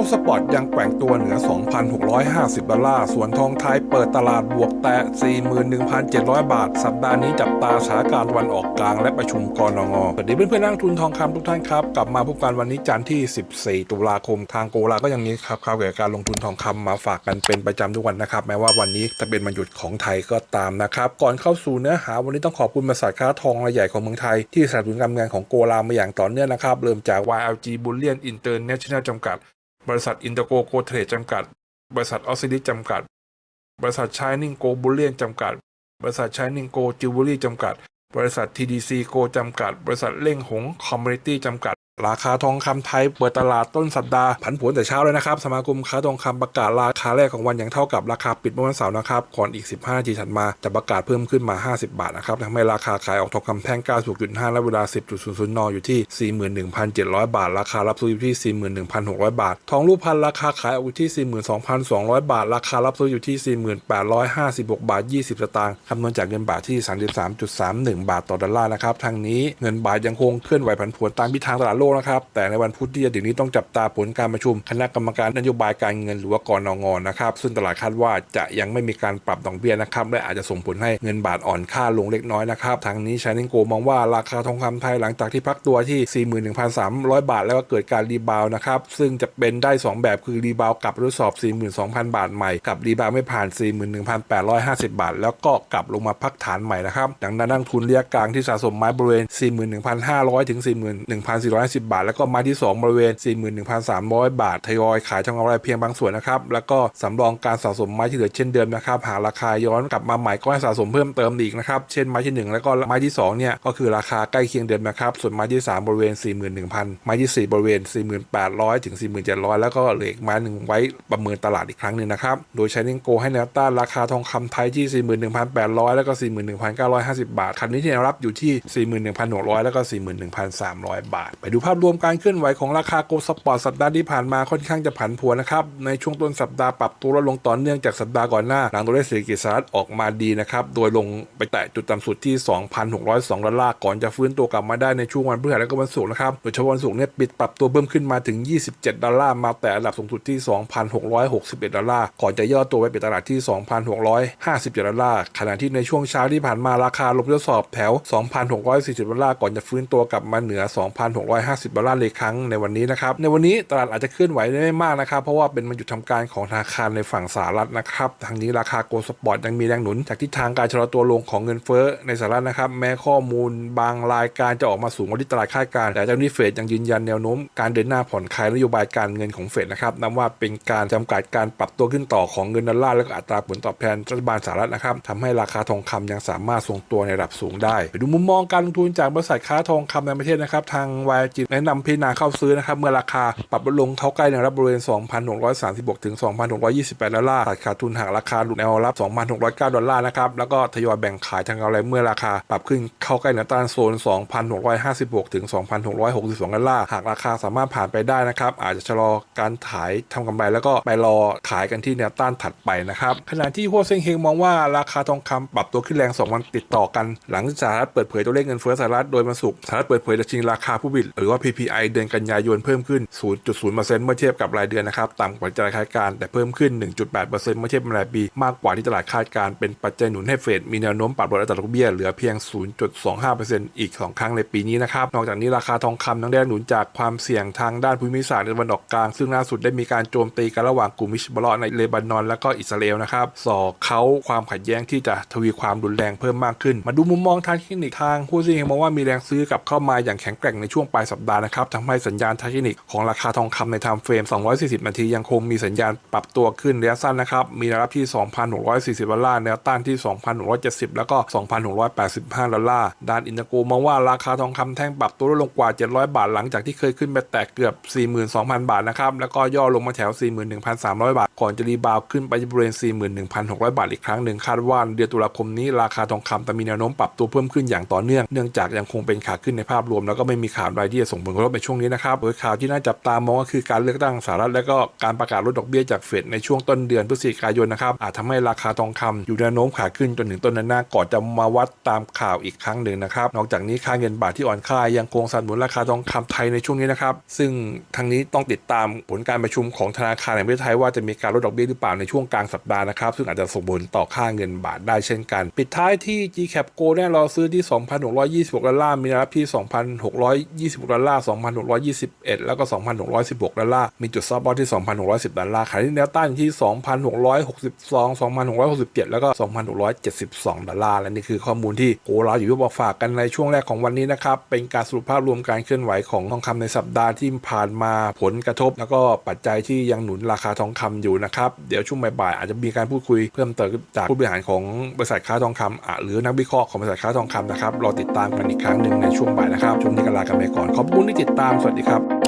กสปอร์ตยังแกว่งตัวเหนือ 2,650 ดอลลาร์ ส่วนทองไทยเปิดตลาดบวกแตะ 41,700 บาท สัปดาห์นี้จับตาสถานการณ์วันออกกลางและประชุมกรงงสวัสดีเพื่อนเพื่อนนักลงทุนทองคำทุกท่านครับ กลับมาพบกันวันนี้จันทร์ที่ 14 ตุลาคม ทางโกลาก็ยังมีครับข่าวเกี่ยวกับการลงทุนทองคำมาฝากกันเป็นประจำทุกวันนะครับ แม้ว่าวันนี้จะเป็นวันหยุดของไทยก็ตามนะครับ ก่อนเข้าสู่เนื้อหาวันนี้ต้องขอบคุณบริษัทค้าทองรายใหญ่ของเมืองไทยที่สนับสนุนการทำงานของโกลามาอย่างต่อเนื่องนะครับเริ่มจาก YLG Bullion International จำกัด บริษัทอินเตอร์โกโกเทรดจำกัด บริษัทออสซิลิจำกัด บริษัทชายนิงโกบุลเลียนจำกัด บริษัทชายนิงโกจิวเวลรี่จำกัด บริษัททีดีซีโกจำกัด บริษัทเล่งหงคอมมูนิตี้จำกัด ราคาทองคำไทยเปิดตลาดต้นสัปดาห์ผันผวนแต่เช้าเลยนะครับ สมาคมค้าทองคำประกาศราคาแรกของวันอย่างเท่ากับราคาปิดเมื่อวันเสาร์นะครับก่อนอีก 15 นาทีถัดมาจะประกาศเพิ่มขึ้นมา 50 บาทนะครับทำให้ราคาขายออกทองคำแท่ง 96.5 และเวลา 10.00 น อยู่ที่ 41,700 บาท ราคารับซื้ออยู่ที่ 41,600 บาท ทองรูปพรรณราคาขายออกอยู่ที่ 42,200 บาท ราคารับซื้ออยู่ที่ 4856 บาท 20 สตางค์คำนวณจากเงินบาทที่ 33.31 บาทต่อดอลลาร์นะครับทางนี้เงินบาทยังคงเคลื่อนไหวผันผวนตามทิศทางตลาดโลกนะครับ แต่ในวันพุธที่จะถึงนี้ต้องจับตาผลการประชุม คณะกรรมการนโยบายการเงินหรือว่ากรงงนะครับ ซึ่งตลาดคาดว่าจะยังไม่มีการปรับดอกเบี้ยนะครับ และอาจจะส่งผลให้เงินบาทอ่อนค่าลงเล็กน้อยนะครับ ทางนี้ชานิงโกมองว่าราคาทองคำไทยหลังจากที่พักตัวที่ 41,300 บาท แล้วก็เกิดการรีบาวด์นะครับ ซึ่งจะเป็นได้ 2 แบบคือรีบาวกลับทดสอบ 42,000 บาทใหม่ กับรีบาวไม่ผ่าน 41,850 บาท แล้วก็กลับลงมาพักฐานใหม่นะครับ ดังนั้นนักทุนเระยะกลางที่สะสมไม้บริเวณ 41,500 ถึง 41,450บาท แล้วก็ไม้ที่ 2 บริเวณ 41,300 บาท ทยอยขายทำกำไรเพียงบางส่วนนะครับ แล้วก็สำรองการสะสมไม้ที่เหลือเช่นเดิมนะครับ หากราคาย้อนกลับมาใหม่ก็ให้สะสมเพิ่มเติมอีกนะครับ เช่นไม้ที่ 1 แล้วก็ไม้ที่2เนี่ยก็คือราคาใกล้เคียงเดิมนะครับ ส่วนไม้ที่ 3 บริเวณ 41,000 ไม้ที่ 4 บริเวณ 4800 ถึง 4700 แล้วก็เหลืออีกไม้หนึ่งไว้ประเมินตลาดอีกครั้งหนึ่งนะครับ โดยใช้นิงโกให้แนวต้านราคาทองคำไทยที่ 41,800 แล้วก็ 41,950 บาทคันนี้ที่แนวรับอยู่ที่ 41,600 แล้วก็ 41,300 บาท ไปดูภาพรวมการเคลื่อนไหวของราคาโกลด์สปอร์ตสัปดาห์ที่ผ่านมาค่อนข้างจะผันผวนนะครับ ในช่วงต้นสัปดาห์ปรับตัวลดลงต่อเนื่องจากสัปดาห์ก่อนหน้า หลังตัวเลขเศรษฐกิจสหรัฐออกมาดีนะครับ โดยลงไปแตะจุดต่ำสุดที่ 2,602 ดอลลาร์ก่อนจะฟื้นตัวกลับมาได้ในช่วงวันพฤหัสและก็วันศุกร์นะครับโดยเฉพาะวันศุกร์เนี่ยปิดปรับตัวเพิ่มขึ้นมาถึง 27 ดอลลาร์มาแต่ระดับสูงสุดที่ 2,661 ดอลลาร์ก่อนจะย่อตัวไปปิดตลาดที่ 2,657 ดอลลาร์ขณะที่ในช่วงเช้าที่ผ่านมาราคาลงทดสอบแถว 2,640 ดอลลาร์ก่อนจะฟื้นตัวกลับมาเหนือ 2,650ดอลลาร์เลยครั้งในวันนี้นะครับ ในวันนี้ตลาดอาจจะเคลื่อนไหวได้ไม่มากนะครับ เพราะว่าเป็นวันหยุดทำการของธนาคารในฝั่งสหรัฐนะครับ ทางนี้ราคาโกลด์สปอร์ตยังมีแรงหนุน จากทิศทางการชะลอตัวลงของเงินเฟ้อในสหรัฐนะครับ แม้ข้อมูลบางรายการจะออกมาสูงกว่าที่ตลาดคาดการณ์แต่เจ้าหน้าที่เฟดยังยืนยันแนวโน้มการเดินหน้าผ่อนคลายนโยบายการเงินของเฟดนะครับนับว่าเป็นการจำกัดการปรับตัวขึ้นต่อของเงินดอลลาร์และก็อัตราผลตอบแทนรัฐบาลสหรัฐนะครับทำให้ราคาทองคำยังสามารถทรงตัวในระดับสูงได้ไปดูมุมมองการลงทุนจากบริษัทค้าทองคำในประเทศนะครับทางวายจิแนะนำพิจารณาเข้าซื้อนะครับ เมื่อราคาปรับลดลงเข้าใกล้แนวรับบริเวณ 2,636 ถึง 2,628 ดอลลาร์ตัดขาดทุนหากราคาหลุดแนวรับ 2,609 ดอลลาร์นะครับ แล้วก็ทยอยแบ่งขายทางกำไรเมื่อราคาปรับขึ้นเข้าใกล้แนวต้านโซน 2,656 ถึง 2,662 ดอลลาร์หากราคาสามารถผ่านไปได้นะครับอาจจะชะลอการขายทำกำไรแล้วก็ไปรอขายกันที่แนวต้านถัดไปนะครับขณะที่หัวเซ็งเฮงมองว่าราคาทองคำปรับตัวขึ้นแรง 2 วันติดต่อกัน หลังสหรัฐเปิดเผยตัวเลขเงินเฟ้อสหรัฐโดยวันศุกสหรัฐเปิดเผยดัชนีราคาผู้ผลิตหรือว่า PPI เดือนกันยายนเพิ่มขึ้น 0.0%เมื่อเทียบกับรายเดือนนะครับ ต่ำกว่าที่ตลาดคาดการแต่เพิ่มขึ้น 1.8%เมื่อเทียบกับรายปี มากกว่าที่ตลาดคาดการณ์เป็นปัจจัยหนุนให้เฟดมีแนวโน้มปรับลดอัตราดอกเบี้ยเหลือเพียง 0.25%อีก 2 ครั้งในปีนี้นะครับ นอกจากนี้ราคาทองคำยังได้หนุนจากความเสี่ยงทางด้านภูมิศาสตร์ในตะวันออกกลาง ซึ่งล่าสุดได้มีการโจมตีกันระหว่างกลุ่มมิชบลอในเลบานอน และก็อิสราเอลนะครับส่อเขาความขัดแย้งที่จะทวีความรุนแรงเพิ่มมากขึ้น มาดูมุมมองทางเทคนิคทางผู้ซื้อมองว่ามีแรงซื้อกลับเข้ามาอย่างแข็งแกร่งในช่วงปลายสัปาห์นะครับทำให้สัญญาณทางเทคนิคของราคาทองคำในไทม์เฟรม 240 นาที ยังคงมีสัญญาณปรับตัวขึ้นระยะสั้นนะครับ มีแนวรับที่ 2,640 ดอลลาร์ แนวต้านที่ 2,670 แล้วก็ 2,685 ดอลลาร์ ด้านอินเตอร์โกมองว่าราคาทองคำแท่งปรับตัวลดลงกว่า 700 บาทหลังจากที่เคยขึ้นไปแตะเกือบ 42,000 บาทนะครับ แล้วก็ย่อลงมาแถว 41,300 บาทก่อนจะรีบาวขึ้นไปบริเวณ 41,600 บาทอีกครั้งหนึ่งคาดว่าเดือนตุลาคมนี้ราคาทองคำจะมีแนวโน้มปรับตัวเพิ่มขึ้นอย่างต่อเนื่องเนื่องจากยังคงเป็นขาขึ้นในภาพรวมแล้วก็ไม่มีข่าวใดที่จะส่งผลกระทบในช่วงนี้นะครับโดยข่าวที่น่าจับตามองก็คือการเลือกตั้งสหรัฐและก็การประกาศลดดอกเบี้ยจากเฟดในช่วงต้นเดือนพฤศจิกายนนะครับอาจทำให้ราคาทองคำอยู่แนวโน้มขาขึ้นจนถึงต้นเดือนหน้าก่อนจะมาวัดตามข่าวอีกครั้งหนึ่งนะครับนอกจากนี้ค่าเงินบาทที่อ่อนค่ายังคงสนับสนุนราคาทองคำไทยในช่วงนี้นะครับซึ่งทางนี้ต้องติดตามผลการประชุมของธนาคารแห่งประเทศไทยว่าจะมีการลดดอกเบี้ยหรือเปล่าในช่วงกลางสัปดาห์นะครับ ซึ่งอาจจะส่งผลต่อค่าเงินบาทได้เช่นกัน ปิดท้ายที่ GCAP Go แน่รอซื้อที่ 2,626ดอลลาร์มีรับที่ 2,626ดอลลาร์ 2,621 แล้วก็ 2,616ดอลลาร์ มีจุดซับบอทที่ 2,610ดอลลาร์ ขายที่แนวต้านที่ 2,662 2,667 แล้วก็ 2,672ดอลลาร์ และนี่คือข้อมูลที่โกเราอยู่ที่บอกฝากกันในช่วงแรกของวันนี้นะครับ เป็นการสรุปภาพรวมการเคลื่อนไหวของทองคำในสัปดาห์ที่ผ่านมาผลกระทบ แล้วก็ปัจจัยที่ยังหนุนราคาทองคำอยู่นะครับ เดี๋ยวช่วงบ่ายๆอาจจะมีการพูดคุยเพิ่มเติมจากผู้บริหารของบริษัทค้าทองคำหรือนักวิเคราะห์ของบริษัทค้าทองคำนะครับรอติดตามกันอีกครั้งหนึ่งในช่วงบ่ายนะครับช่วงนี้ก็ลากันไปก่อนขอบคุณที่ติดตามสวัสดีครับ